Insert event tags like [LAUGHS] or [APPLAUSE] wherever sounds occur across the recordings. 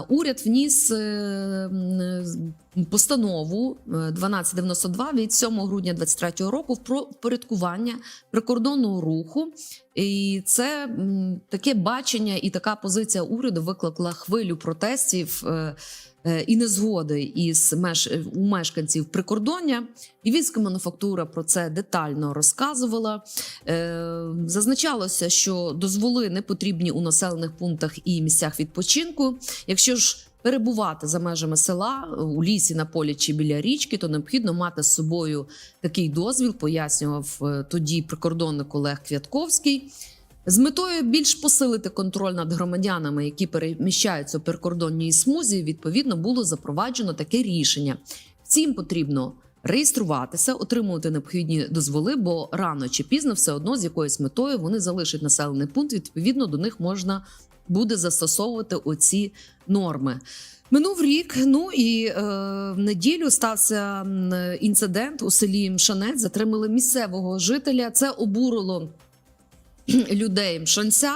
Уряд вніс е, м, постанову е, 1292 від 7 грудня 2023 року про впорядкування прикордонного руху. І це таке бачення і така позиція уряду викликала хвилю протестів е, е, і незгоди із меш... у мешканців прикордоння. Львівська мануфактура про це детально розказувала. Е, Зазначалося, що дозволи не потрібні у населених пунктах і місцях відпочинку. Якщо ж перебувати за межами села у лісі, на полі чи біля річки, то необхідно мати з собою такий дозвіл, пояснював е, тоді прикордонник Олег Квятковський. З метою більш посилити контроль над громадянами, які переміщаються у прикордонній смузі, відповідно було запроваджено таке рішення. Всім потрібно реєструватися, отримувати необхідні дозволи, бо рано чи пізно все одно з якоюсь метою вони залишать населений пункт. Відповідно, до них можна буде застосовувати оці норми. Минув рік. Ну і е, в неділю стався інцидент у селі Мшанець. Затримали місцевого жителя. Це обурило [CLEARS THROAT] людей Мшанця.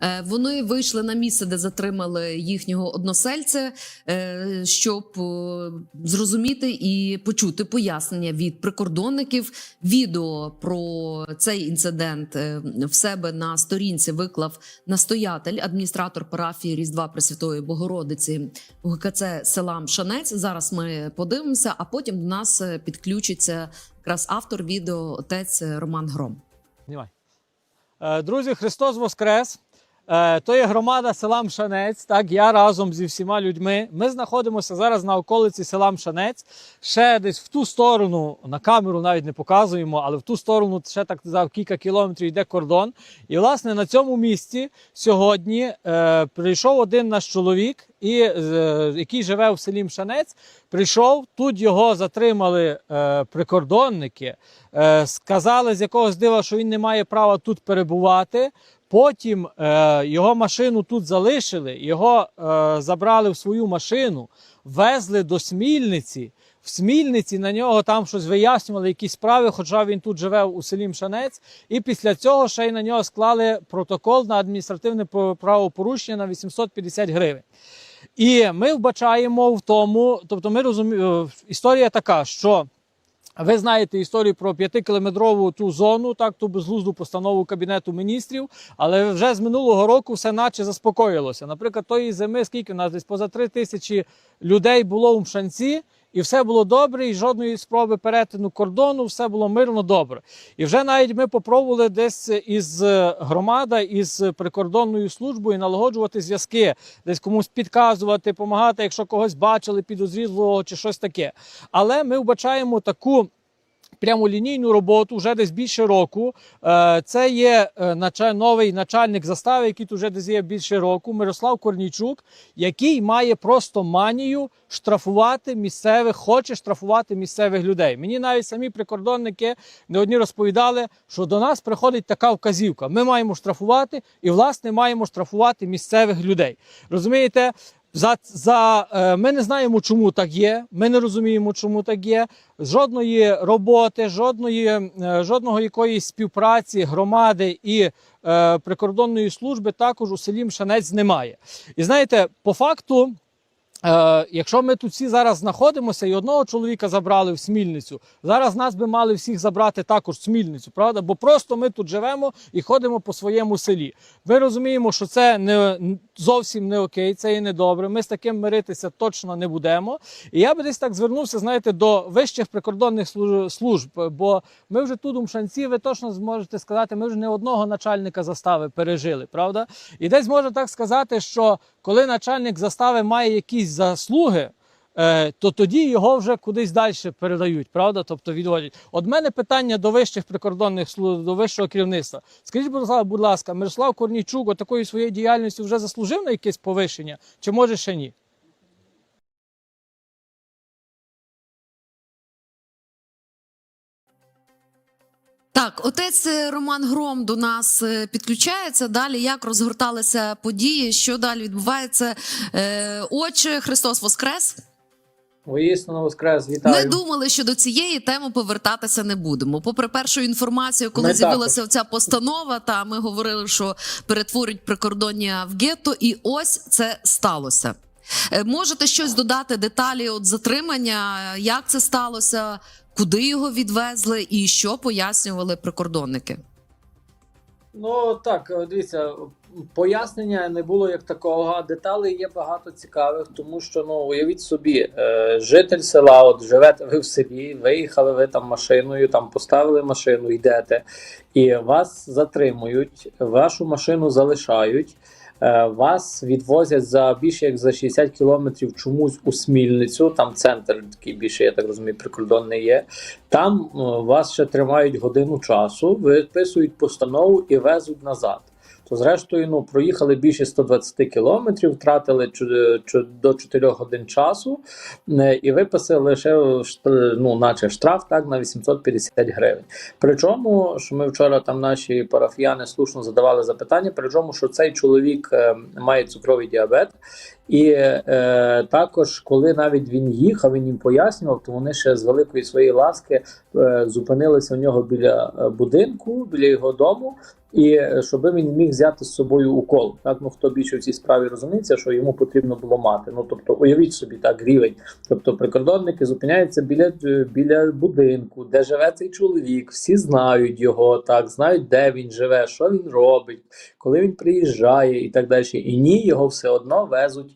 Е, Вони вийшли на місце, де затримали їхнього односельця, е, щоб е, зрозуміти і почути пояснення від прикордонників. Відео про цей інцидент в себе на сторінці виклав настоятель, адміністратор парафії Різдва Пресвятої Богородиці ГКЦ села Мшанець. Зараз ми подивимося, а потім до нас підключиться якраз автор відео, отець Роман Гром. Знімай. Е, Друзі, Христос Воскрес! Е, То є громада села Мшанець. Так, я разом зі всіма людьми. Ми знаходимося зараз на околиці села Мшанець. Ще десь в ту сторону, на камеру навіть не показуємо, але в ту сторону ще так за кілька кілометрів йде кордон. І, власне, на цьому місці сьогодні е, прийшов один наш чоловік, і, е, який живе в селі Мшанець. Прийшов, тут його затримали е, прикордонники, е, сказали з якогось дива, що він не має права тут перебувати. Потім е, його машину тут залишили, його е, забрали в свою машину, везли до Смільниці. В Смільниці на нього там щось вияснювали, якісь справи, хоча він тут живе у селі Мшанець. І після цього ще й на нього склали протокол на адміністративне правопорушення на 850 гривень. І ми вбачаємо в тому, тобто ми розуміємо, історія така, що ви знаєте історію про п'ятикілометрову ту зону, так ту безглузду постанову кабінету міністрів, але вже з минулого року все наче заспокоїлося. Наприклад, тої зими, скільки у нас десь поза три тисячі людей було у Мшанці, і все було добре, і жодної спроби перетину кордону, все було мирно добре. І вже навіть ми попробували десь із громада, із прикордонною службою налагоджувати зв'язки, десь комусь підказувати, допомагати, якщо когось бачили підозрілого чи щось таке. Але ми вбачаємо таку. Прямолінійну роботу вже десь більше року. Е, Це є е, новий начальник застави, який тут вже десь є більше року, Мирослав Корнійчук, який має просто манію штрафувати місцевих, хоче штрафувати місцевих людей. Мені навіть самі прикордонники не одні розповідали, що до нас приходить така вказівка. Ми маємо штрафувати і, власне, маємо штрафувати місцевих людей. Розумієте? За, за, е, ми не знаємо, чому так є. Ми не розуміємо, чому так є. Жодної роботи, жодної, е, жодного якоїсь співпраці громади і е, прикордонної служби також у селі Мшанець немає. І знаєте, по факту. Е, якщо ми тут всі зараз знаходимося і одного чоловіка забрали в Смільницю, зараз нас би мали всіх забрати також в Смільницю, правда? Бо просто ми тут живемо і ходимо по своєму селі. Ми розуміємо, що це не зовсім не окей, це і не добре. Ми з таким миритися точно не будемо. І я би десь так звернувся, знаєте, до вищих прикордонних служб. Бо ми вже тут у Мшанці, ви точно зможете сказати, ми вже не одного начальника застави пережили, правда? І десь можна так сказати, що коли начальник застави має якісь заслуги. е, То тоді його вже кудись далі передають, правда? Тобто відводять. От мене питання до вищих прикордонних служб, до вищого керівництва. Скажіть, будь ласка, будь ласка, Мирослав Корнійчук такою своєю діяльністю вже заслужив на якесь повищення, чи може ще ні? Так, отець е, Роман Гром до нас е, підключається. Далі як розгорталися події, що далі відбувається? Е, Отче, Христос Воскрес. Воістину воскрес, вітаю. Не думали, що до цієї теми повертатися не будемо. Попри першу інформацію, коли Ми з'явилася ця постанова, та ми говорили, що перетворюють прикордоння в гетто, і ось це сталося. Можете щось додати деталі от затримання, як це сталося, куди його відвезли і що пояснювали прикордонники? Ну так, е, дивіться, пояснення не було як такого. Деталей є багато цікавих, тому що ну уявіть собі, е, житель села, от живете ви в селі, виїхали ви там машиною, там поставили машину, йдете, і вас затримують, вашу машину залишають. Е, Вас відвозять за більше як за 60 кілометрів чомусь у Смільницю. Там центр такий більше, я так розумію, прикордонний є. Там е, вас ще тримають годину часу, виписують постанову і везуть назад. То, зрештою, ну проїхали більше 120 кілометрів, втратили чу- до 4 годин часу е, і виписали лише ну, наче штраф так на 850 гривень. Причому, що ми вчора там наші парафіяни слушно задавали запитання, причому, що цей чоловік е, має цукровий діабет, і е, також, коли навіть він їхав, він їм пояснював, то вони ще з великої своєї ласки е, зупинилися у нього біля е, будинку, біля його дому, і е, щоб він міг взяти з собою укол. Так, ну хто більше в цій справі розуміється, що йому потрібно було мати. Ну тобто, уявіть собі так рівень. Тобто, прикордонники зупиняються біля, е, біля будинку, де живе цей чоловік. Всі знають його, так знають, де він живе, що він робить, коли він приїжджає і так далі. І ні, його все одно везуть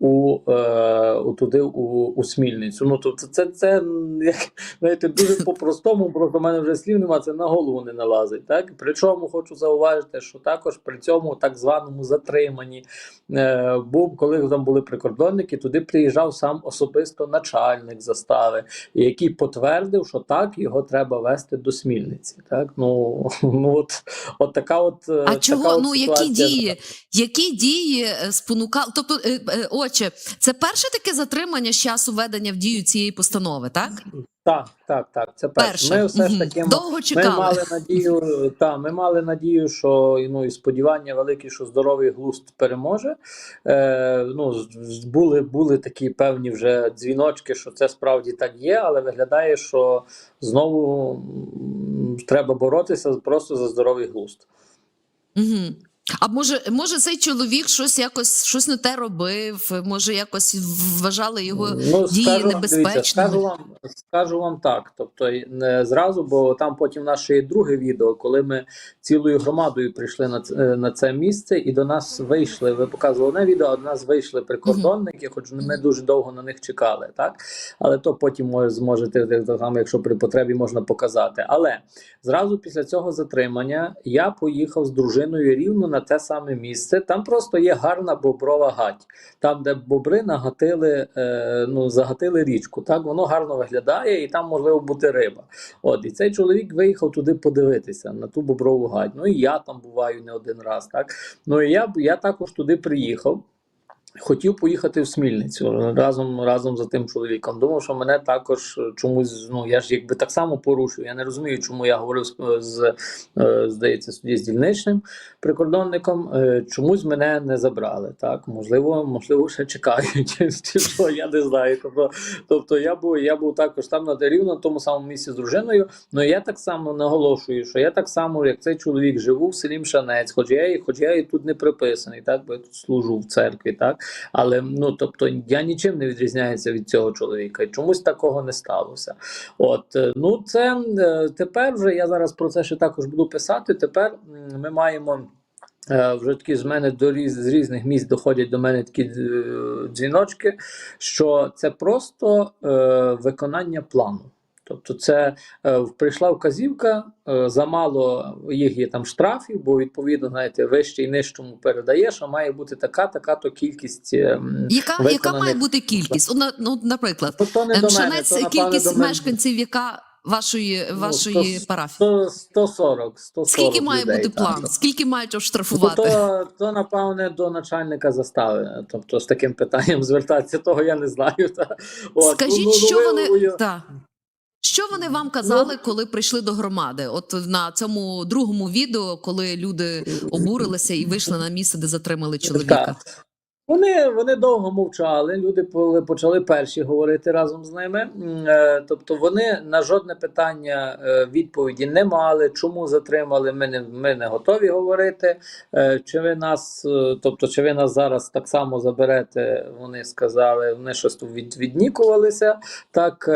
у, е, у туди у, у Смільницю. Ну тобто, це, це як знаєте, дуже по-простому, просто в мене вже слів нема, це на голову не налазить. Так? Причому хочу зауважити, що також при цьому так званому затриманні е, був, коли там були прикордонники, туди приїжджав сам особисто начальник застави, який потвердив, що так його треба вести до Смільниці. Так? Ну, [LAUGHS] ну от, от така от. А така чого? от Ну які дії? Які дії е, спонукали? Тобто, е, е, отче, це перше таке затримання з часу введення в дію цієї постанови, так? Так, так, так. Це перше. Перше. Ми все ж таки Довго Ми мали надію, та ми мали надію, що ну і сподівання великі, що здоровий глузд переможе. Е, ну були, були такі певні вже дзвіночки, що це справді так є, але виглядає, що знову треба боротися просто за здоровий глузд. Угу. А може, може, цей чоловік щось якось щось не те робив? Може, якось вважали його ну, дії скажу небезпечними? дивіться, скажу вам, скажу вам так. Тобто не зразу, бо там потім є друге відео, коли ми цілою громадою прийшли на це, на це місце, і до нас вийшли. Ви показували одне відео, а до нас вийшли прикордонники, хоч ми дуже довго на них чекали, так але то потім може зможете так само, якщо при потребі можна показати. Але зразу після цього затримання я поїхав з дружиною рівно на те саме місце. Там просто є гарна боброва гать, там, де бобри нагатили, е, ну загатили річку. Так воно гарно виглядає, і там можливо бути риба. От і цей чоловік виїхав туди подивитися на ту боброву гать. Ну і я там буваю не один раз. Так ну і я я також туди приїхав. Хотів поїхати в Смільницю разом разом за тим чоловіком. Думав, що мене також чомусь. Ну я ж якби так само порушив. Я не розумію, чому я говорив з, е, здається, тоді з дільничним прикордонником. е, Чомусь мене не забрали. Так можливо, можливо, ще чекають. [LAUGHS] Що я не знаю. Тобто, тобто я був, я був також там на рівно на тому самому місці з дружиною. Ну я так само наголошую, що я так само, як цей чоловік, живу в селі Мшанець, хоч я і хоч я і тут не приписаний, так я тут служу в церкві, так. Але ну тобто я нічим не відрізняюся від цього чоловіка. І чомусь такого не сталося. От е, ну це е, тепер вже я зараз про це ще також буду писати. Тепер ми маємо. е, Вже такі з мене до різ, з різних місць доходять до мене такі дзвіночки, що це просто е, виконання плану. Тобто, це е, прийшла вказівка, е, замало їх є там штрафів, бо відповідно, знаєте, вище і нижчому передаєш, а має бути така, така то кількість. е, Яка, яка має бути кількість? От, на- ну, наприклад, Ну, то не до мене, то, кількість до мене. мешканців, яка вашої, Ну, вашої сто- парафії? 100, 140, 140 Скільки має людей, бути так. план? Скільки мають Ну, оштрафувати? то, то, напевне, до начальника застави. Тобто з таким питанням [LAUGHS] звертатися, того я не знаю. Та. От, Скажіть, ну, ну, що ви вони та. Що вони вам казали, коли прийшли до громади? От на цьому другому відео, коли люди обурилися і вийшли на місце, де затримали чоловіка. Так. Вони, вони довго мовчали. Люди по- почали перші говорити разом з ними. Е, Тобто, вони на жодне питання е, відповіді не мали. Чому затримали? Ми не, ми не готові говорити. Е, Чи ви нас, тобто, чи ви нас зараз так само заберете? Вони сказали, вони щось тут від, віднікувалися. Так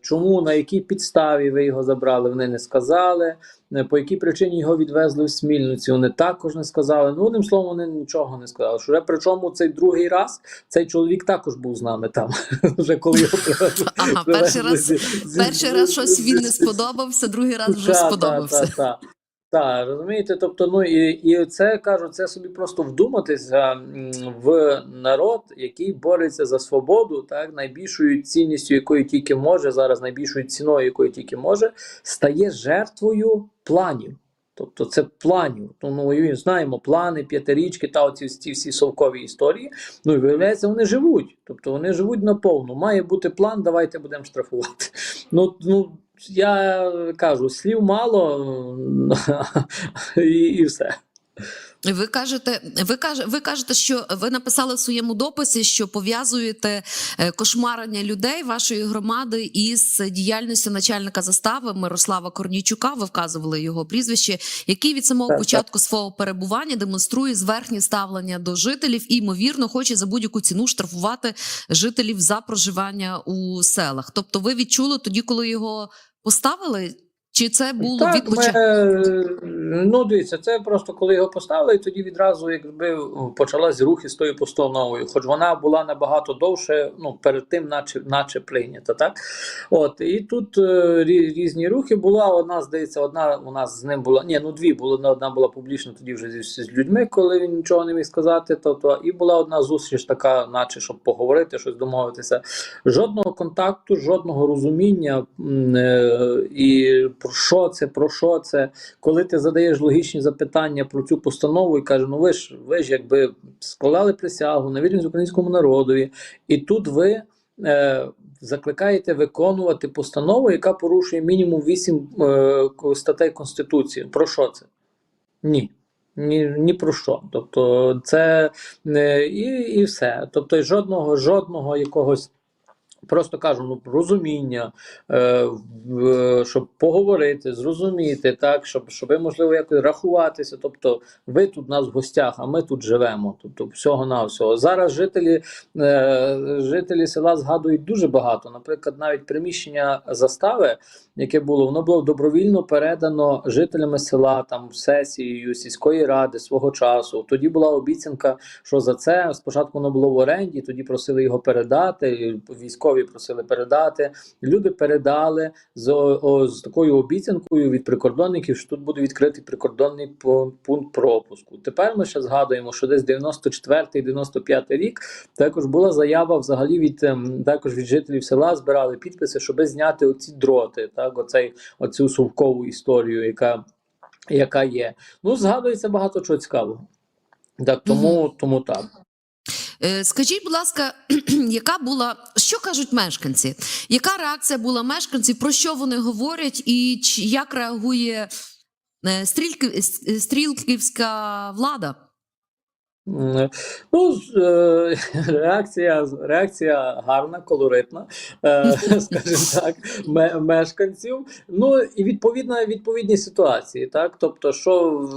чому на якій підставі ви його забрали? Вони не сказали. Е, По якій причині його відвезли в Смільницю. вони також не сказали. Ну, одним словом, вони нічого не сказали. Що вже причому цей другий раз цей чоловік також був з нами там. [LAUGHS] Вже коли його привезли. Ага, перший раз, перший раз щось він не сподобався, другий раз вже сподобався. Та, та. Так, розумієте, тобто, ну і, і це кажу, це собі просто вдуматися в народ, який бореться за свободу, так найбільшою цінністю, якою тільки може зараз, найбільшою ціною, якою тільки може, стає жертвою планів. Тобто це планів. Тому ми знаємо плани, п'ятирічки та оці ці всі совкові історії. Ну і виявляється, вони живуть. Тобто вони живуть наповну. Має бути план, давайте будемо штрафувати. Ну, ну я кажу, слів мало [LAUGHS] і, і все. Ви кажете, ви каже, ви кажете, що ви написали в своєму дописі, що пов'язуєте е, кошмарення людей вашої громади із діяльністю начальника застави Мирослава Корнійчука. Ви вказували його прізвище, який від самого початку свого перебування демонструє зверхнє ставлення до жителів і ймовірно хоче за будь-яку ціну штрафувати жителів за проживання у селах. Тобто, ви відчули тоді, коли його поставили? Чи це було так, від початку? ми, ну дивіться, це просто коли його поставили, і тоді відразу якби почалась рухи з тою постановою, хоч вона була набагато довше, ну перед тим, наче, наче прийнята, так от і тут е, різні рухи була. Одна здається, одна у нас з ним була. Ні, ну дві було. Одна була публічна, тоді вже зі з людьми, коли він нічого не міг сказати. Тобто, і була одна зустріч, така, наче щоб поговорити, щось домовитися. Жодного контакту, жодного розуміння е, і про що це, про що це. Коли ти задаєш логічні запитання про цю постанову і каже, ну ви ж ви ж якби складали присягу на вірність українському народові, і тут ви. Е, Закликаєте виконувати постанову, яка порушує мінімум 8 е, статей Конституції. Про що це? Ні. Ні, ні про що. Тобто, це е, і, і все. Тобто, жодного, жодного якогось. Просто кажу, ну розуміння, е, в- щоб поговорити, зрозуміти, так, щоб, щоб ви, можливо, якось рахуватися. Тобто, ви тут нас в гостях, а ми тут живемо. Тобто, всього на всього. Зараз жителі, е, жителі села згадують дуже багато. Наприклад, навіть приміщення застави, яке було, воно було добровільно передано жителями села там сесією сільської ради свого часу. Тоді була обіцянка, що за це спочатку воно було в оренді, тоді просили його передати. і Військові просили передати. Люди передали з, о, з такою обіцянкою від прикордонників, що тут буде відкритий прикордонний пункт пропуску. Тепер ми ще згадуємо, що десь 94-95 рік також була заява взагалі від ем, також від жителів села збирали підписи, щоб зняти оці дроти, так оцей оцю совкову історію, яка, яка є. Ну згадується багато чого цікавого. Так, тому, тому так. Е, Скажіть, будь ласка, [CLEARS THROAT] яка була що кажуть мешканці? Яка реакція була мешканців? Про що вони говорять, і як реагує е, стрілківська влада? Ну, е, [LAUGHS] реакція, реакція гарна, колоритна, е, [LAUGHS] скажімо так, ме- мешканців. Ну і відповідна відповідні ситуації. Так, тобто, що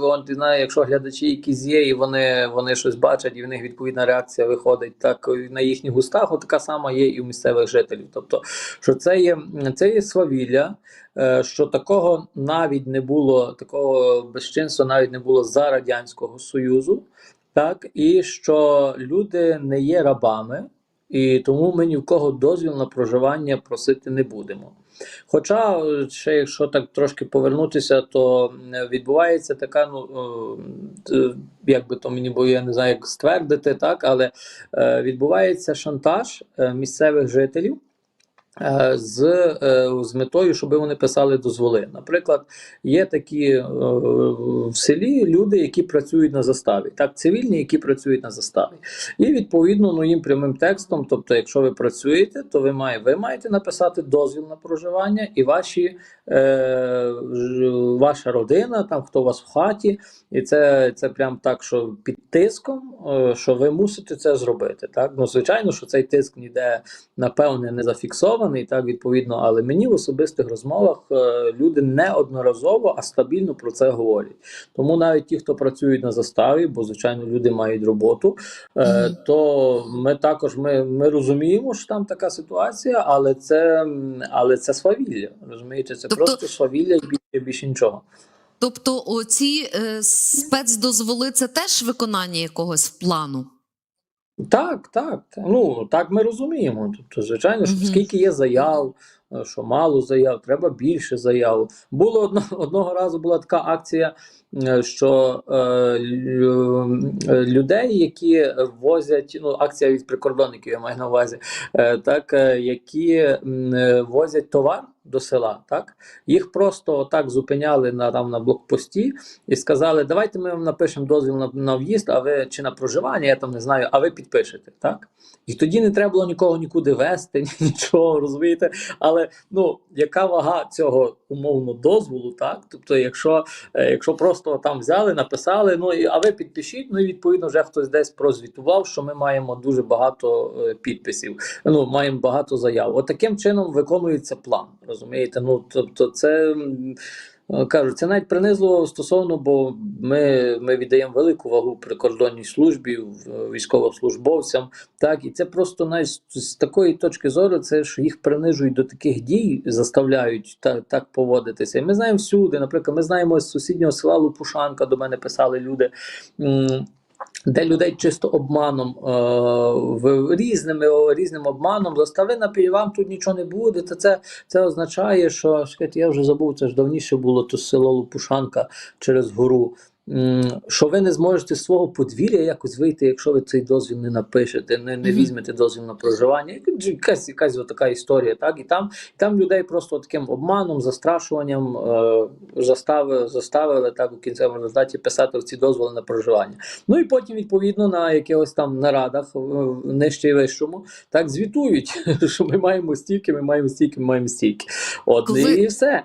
якщо глядачі якісь є, і вони, вони щось бачать, і в них відповідна реакція виходить так на їхніх устах, от така сама є і у місцевих жителів. Тобто, що це є це є свавілля. е, Що такого навіть не було, такого безчинства навіть не було за радянського союзу, так і що люди не є рабами, і тому ми ні в кого дозвіл на проживання просити не будемо. Хоча, ще якщо так трошки повернутися, то е, відбувається така, ну е, е, як би то мені було, я не знаю, як ствердити, так, але відбувається шантаж місцевих жителів з, е, з метою, щоб вони писали дозволи. Наприклад, є такі е, в селі люди, які працюють на заставі, так, цивільні, які працюють на заставі. І відповідно ну, їм прямим текстом, тобто, якщо ви працюєте, то ви, має, ви маєте написати дозвіл на проживання, і ваші, е, ваша родина, там хто у вас в хаті, і це, це прям так, що під тиском, е, що ви мусите це зробити. Так? Ну, звичайно, що цей тиск ніде, напевне, не зафіксований, так, відповідно, але мені в особистих розмовах е, люди неодноразово, а стабільно про це говорять. Тому навіть ті, хто працюють на заставі, бо звичайно люди мають роботу, е, то ми також ми, ми розуміємо, що там така ситуація, але це, але це свавілля. Розумієте, це Тобто- просто свавілля і більше, більше нічого. Тобто, оці е, спецдозволи це теж виконання якогось плану. Так, так. Ну так ми розуміємо. Тобто, звичайно, що скільки є заяв, е, що мало заяв, треба більше заяв. Було одно, [LAUGHS] одного разу була така акція, е, що е, е, людей, які возять, ну акція від прикордонників, я маю на увазі, е, так, е, які е, возять товар до села, так їх просто так зупиняли на там на блокпості і сказали: давайте ми вам напишемо дозвіл на, на в'їзд, а ви чи на проживання, я там не знаю, а ви підпишете, так? І тоді не треба було нікого нікуди вести, [LAUGHS] нічого, розумієте? Але ну яка вага цього умовно дозволу, так? Тобто, якщо, е, якщо просто там взяли, написали, ну і а ви підпишіть, ну і відповідно вже хтось десь прозвітував, що ми маємо дуже багато е, підписів, ну маємо багато заяв. От таким чином виконується план. Розумієте? Ну тобто, це. е, Кажу, це навіть принизливо стосовно, бо ми, ми віддаємо велику вагу прикордонній службі, військовослужбовцям. Так, і це просто навіть з, такої точки зору, це що їх принижують до таких дій, заставляють так, так поводитися. І ми знаємо всюди. Наприклад, ми знаємо з сусіднього села Лупушанка, до мене писали люди. Де людей чисто обманом, е, різними різним обманом застави на вам тут нічого не буде. Та це, це означає, що я вже забув, це ж давніше було то село Лупушанка через гору. Що ви не зможете з свого подвір'я якось вийти, якщо ви цей дозвіл не напишете, не, не візьмете дозвіл на проживання. Якась якась така історія, так і там, і там людей просто таким обманом, застрашуванням е, заставили, заставили так у кінцевому результаті писати в ці дозволи на проживання. Ну і потім, відповідно, на якихось там нарадах нижче і вищому, так звітують, [LAUGHS] що ми маємо стільки, ми маємо стільки, ми маємо стільки. От і все.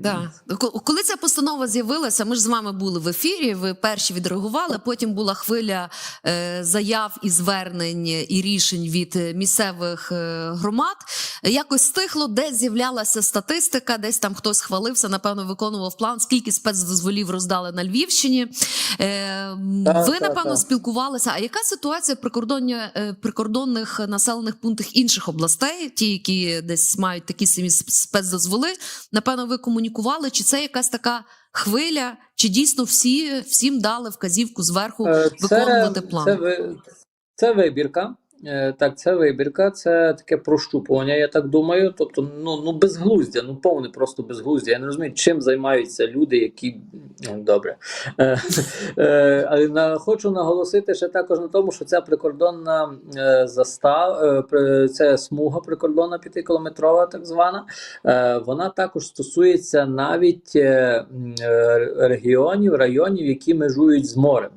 Да. Коли ця постанова з'явилася, ми ж з вами були в ефірі. Ви перші відреагували. Потім була хвиля е, заяв і звернень і рішень від місцевих е, громад. Якось стихло, десь з'являлася статистика, десь там хтось хвалився, напевно, виконував план, скільки спецдозволів роздали на Львівщині. Е, ви, напевно, спілкувалися. А яка ситуація прикордоння, прикордонних населених пунктах інших областей, ті, які десь мають такі самі спецдозволи? Напевно, ви комунікували, чи це якась така хвиля, чи дійсно всі всім дали вказівку зверху це, виконувати план? Це, це вибірка. Е, Так, це вибірка, це таке прощупування, я так думаю. Тобто, ну, ну безглуздя, ну повне просто безглуздя. Я не розумію, чим займаються люди, які Ну, добре. Е, е, Але на, хочу наголосити ще також на тому, що ця прикордонна е, застав, е, це смуга прикордонна п'ятикілометрова, так звана. Е, Вона також стосується навіть е, е, регіонів, районів, які межують з морем.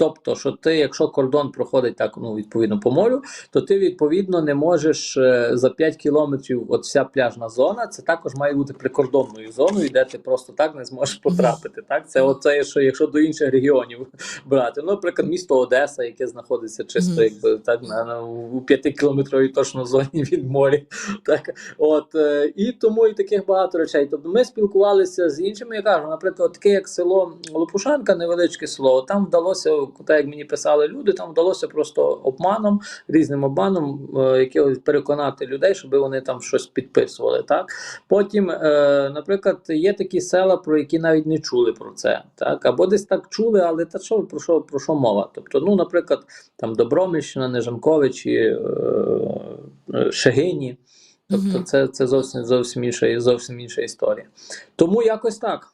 Тобто, що ти, якщо кордон проходить так, ну відповідно по морю, то ти відповідно не можеш е, за 5 кілометрів, от вся пляжна зона, це також має бути прикордонною зоною, де ти просто так не зможеш потрапити. Так, це оце, що якщо до інших регіонів [LAUGHS] брати. Ну, наприклад, місто Одеса, яке знаходиться чисто, якби так на, у 5-кілометровій точно зоні [LAUGHS] від моря. Так, от е, і тому і таких багато речей. Тобто ми спілкувалися з іншими. Я кажу, наприклад, таке як село Лопушанка, невеличке село. Там вдалося, так як мені писали люди, там вдалося просто обманом, різним обманом, е, якогось переконати людей, щоб вони там щось підписували. Так потім, е, наприклад, є такі села, про які навіть не чули про це, так або десь так чули, але та що про що про що мова? Тобто, ну, наприклад, там Добромільщина, Нежанковичі, е, е, Шегині. Тобто, це, це зовсім зовсім інша, зовсім інша історія. Тому якось так.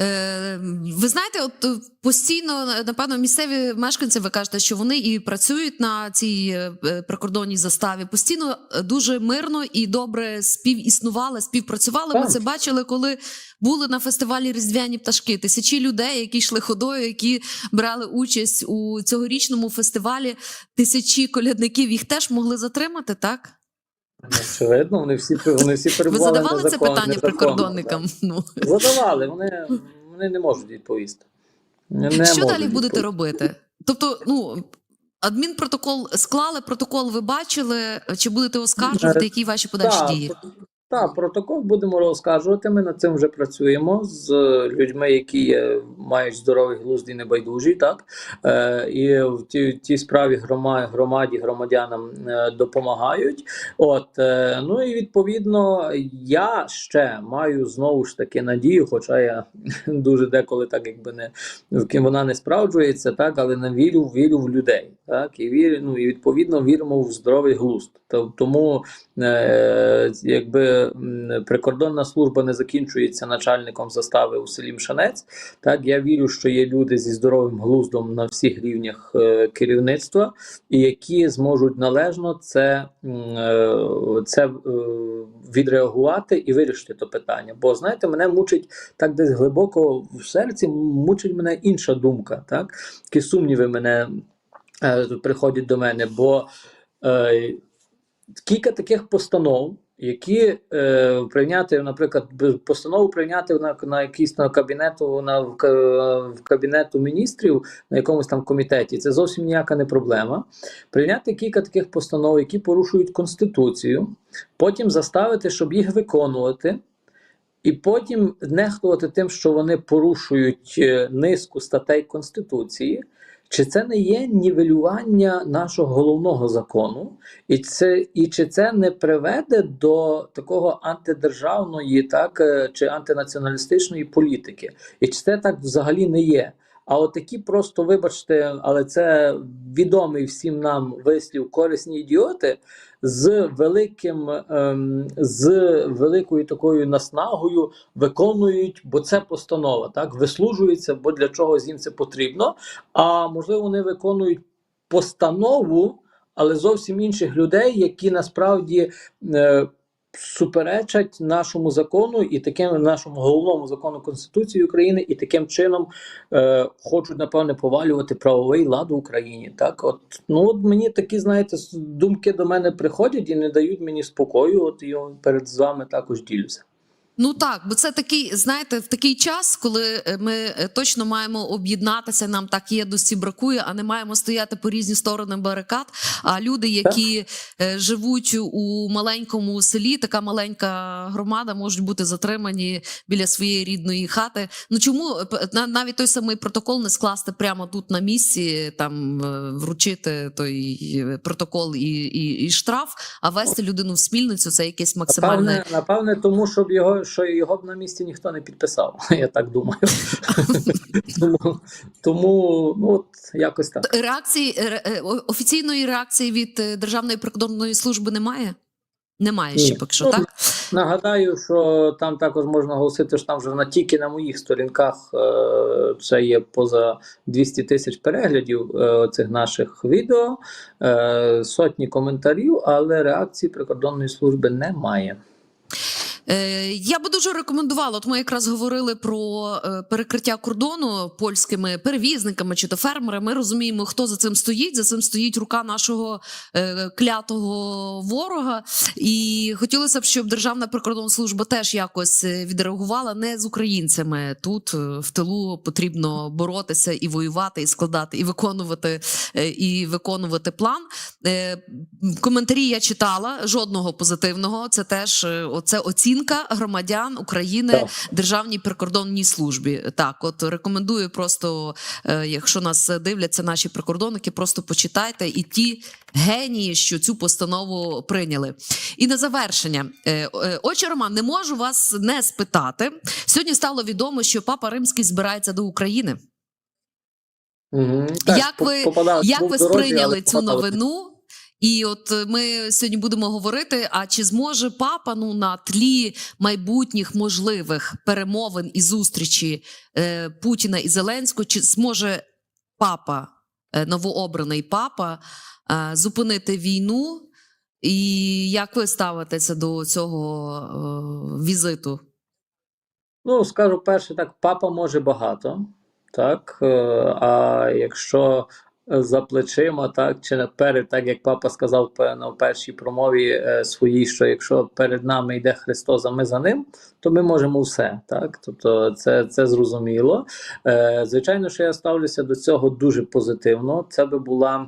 Е, ви знаєте, от е, постійно, напевно, місцеві мешканці, ви кажете, що вони і працюють на цій е, прикордонній заставі, постійно дуже мирно і добре співіснували, співпрацювали. Ми це бачили, коли були на фестивалі Різдвяні пташки. Тисячі людей, які йшли ходою, які брали участь у цьогорічному фестивалі. Тисячі колядників їх теж могли затримати, так? Очевидно, вони всі вони всі Ви перебували задавали це питання незаконно, прикордонникам? Ну. Задавали, вони, вони не можуть відповісти. Не що можуть далі будете робити? Тобто, ну адмінпротокол склали, протокол ви бачили, чи будете оскаржувати, Е, які ваші подальші Так, дії? Так, протокол будемо розкажувати. Ми над цим вже працюємо з е, людьми, які мають здоровий глузд і небайдужі, так е, і в ті, ті справі грома, громаді, громадянам е, допомагають. От е, ну і відповідно я ще маю знову ж таки надію, хоча я [LAUGHS] дуже деколи так, якби не в ким вона не справджується, так але не вірю, вірю в людей. Так і вірю, ну і відповідно віримо в здоровий глузд. Тому е, якби прикордонна служба не закінчується начальником застави у селі Мшанець. Так я вірю, що є люди зі здоровим глуздом на всіх рівнях е, керівництва, і які зможуть належно це, е, це е, відреагувати і вирішити то питання. Бо знаєте, мене мучить так десь глибоко в серці, мучить мене інша думка. Так, такі сумніви мене приходять до мене, бо кілька таких постанов, які е, прийняти, наприклад, постанову прийняти на, на якийсь на кабінету на в, в кабінету міністрів на якомусь там комітеті, це зовсім ніяка не проблема. Прийняти кілька таких постанов, які порушують конституцію, потім заставити, щоб їх виконувати. І потім нехтувати тим, що вони порушують е, низку статей Конституції, чи це не є нівелювання нашого головного закону, і це і чи це не приведе до такого антидержавної, так е, чи антинаціоналістичної політики? І чи це так взагалі не є? А отакі просто, вибачте, але це відомий всім нам вислів корисні ідіоти з великим, ем, з великою такою наснагою виконують, бо це постанова, так вислужується, бо для чогось їм це потрібно. А можливо, вони виконують постанову, але зовсім інших людей, які насправді е, суперечать нашому закону і таким нашому головному закону Конституції України, і таким чином е, хочуть напевне повалювати правовий лад в Україні. Так, от ну от мені такі, знаєте, думки до мене приходять і не дають мені спокою. От і перед з вами також ділюся. Ну так, бо це такий, знаєте, в такий час, коли е, ми е, точно маємо об'єднатися. Нам так єдності бракує, а не маємо стояти по різні сторони барикад. А люди, які е, живуть у маленькому селі, така маленька громада, можуть бути затримані біля своєї рідної хати. Ну чому навіть той самий протокол не скласти прямо тут на місці, там вручити той протокол і, і, і штраф, а вести людину в смільницю це якесь максимальне. Напевне, напевне, тому щоб його, що його б на місці ніхто не підписав. [LAUGHS] Я так думаю. [LAUGHS] тому, тому ну от якось так. Реакції ре- е, о- офіційної реакції від е, Державної прикордонної служби немає? Немає ще поки що, Ну, так? Нагадаю, що там також можна оголосити, що там вже на тільки на моїх сторінках е, це є поза 200 тисяч переглядів е, цих наших відео, е, сотні коментарів, але реакції прикордонної служби немає. Е, я би дуже рекомендувала. От ми якраз говорили про е, перекриття кордону польськими перевізниками чи то фермерами. Ми розуміємо, хто за цим стоїть. За цим стоїть рука нашого е, клятого ворога. І хотілося б, щоб Державна прикордонна служба теж якось відреагувала не з українцями. Тут в тилу потрібно боротися і воювати, і складати, і виконувати, і виконувати план. Коментарі я читала жодного позитивного. Це теж оце оцінка громадян України Так. державній прикордонній службі. Так, от рекомендую просто, е, якщо нас дивляться наші прикордонники, просто почитайте і ті генії, що цю постанову прийняли. І на завершення, е, е, отче Роман, не можу вас не спитати. Сьогодні стало відомо, що папа Римський збирається до України. Угу. Як ви- Як ви сприйняли цю новину? І от е, ми сьогодні будемо говорити: а чи зможе папа ну на тлі майбутніх можливих перемовин і зустрічі е, Путіна і Зеленського, чи зможе папа, е, новообраний папа, е, зупинити війну? І як ви ставитеся до цього е, візиту? Ну, скажу перше, так, папа може багато, так. е, А якщо за плечима, так, чи наперед, так як папа сказав певно, в першій промові е, своїй, що якщо перед нами йде Христос, а ми за ним, то ми можемо все. Так? Тобто це, це зрозуміло. Е, Звичайно, що я ставлюся до цього дуже позитивно. Це би була.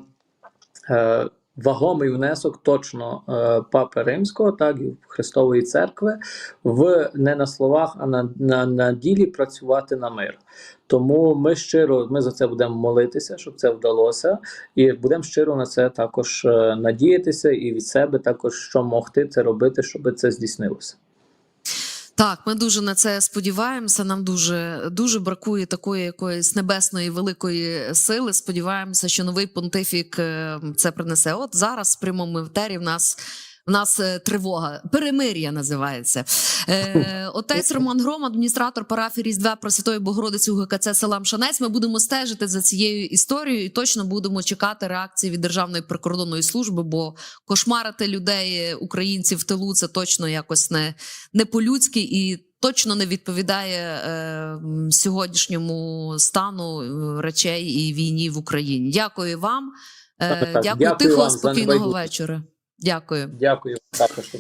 Е, Вагомий внесок точно е, Папи Римського, так і Христової церкви, в не на словах, а на, на, на ділі працювати на мир. Тому ми щиро ми за це будемо молитися, щоб це вдалося, і будемо щиро на це також е, надіятися, і від себе також що могти це робити, щоб це здійснилося. Так, ми дуже на це сподіваємося. Нам дуже дуже бракує такої якоїсь небесної великої сили. Сподіваємося, що новий понтифік е, це принесе. От зараз в прямому етері в нас. В нас е, тривога, перемир'я називається. Е, отець Роман Гром, адміністратор парафії Різдва Пресвятої Богородиці у ГКЦ села Мшанець. Ми будемо стежити за цією історією і точно будемо чекати реакції від Державної прикордонної служби, бо кошмарити людей, українців в тилу, це точно якось не, не по-людськи і точно не відповідає е, сьогоднішньому стану е, речей і війні в Україні. Дякую вам. Е, дякую, Дякую тихого, вам спокійного вечора. Дякую. Дякую також.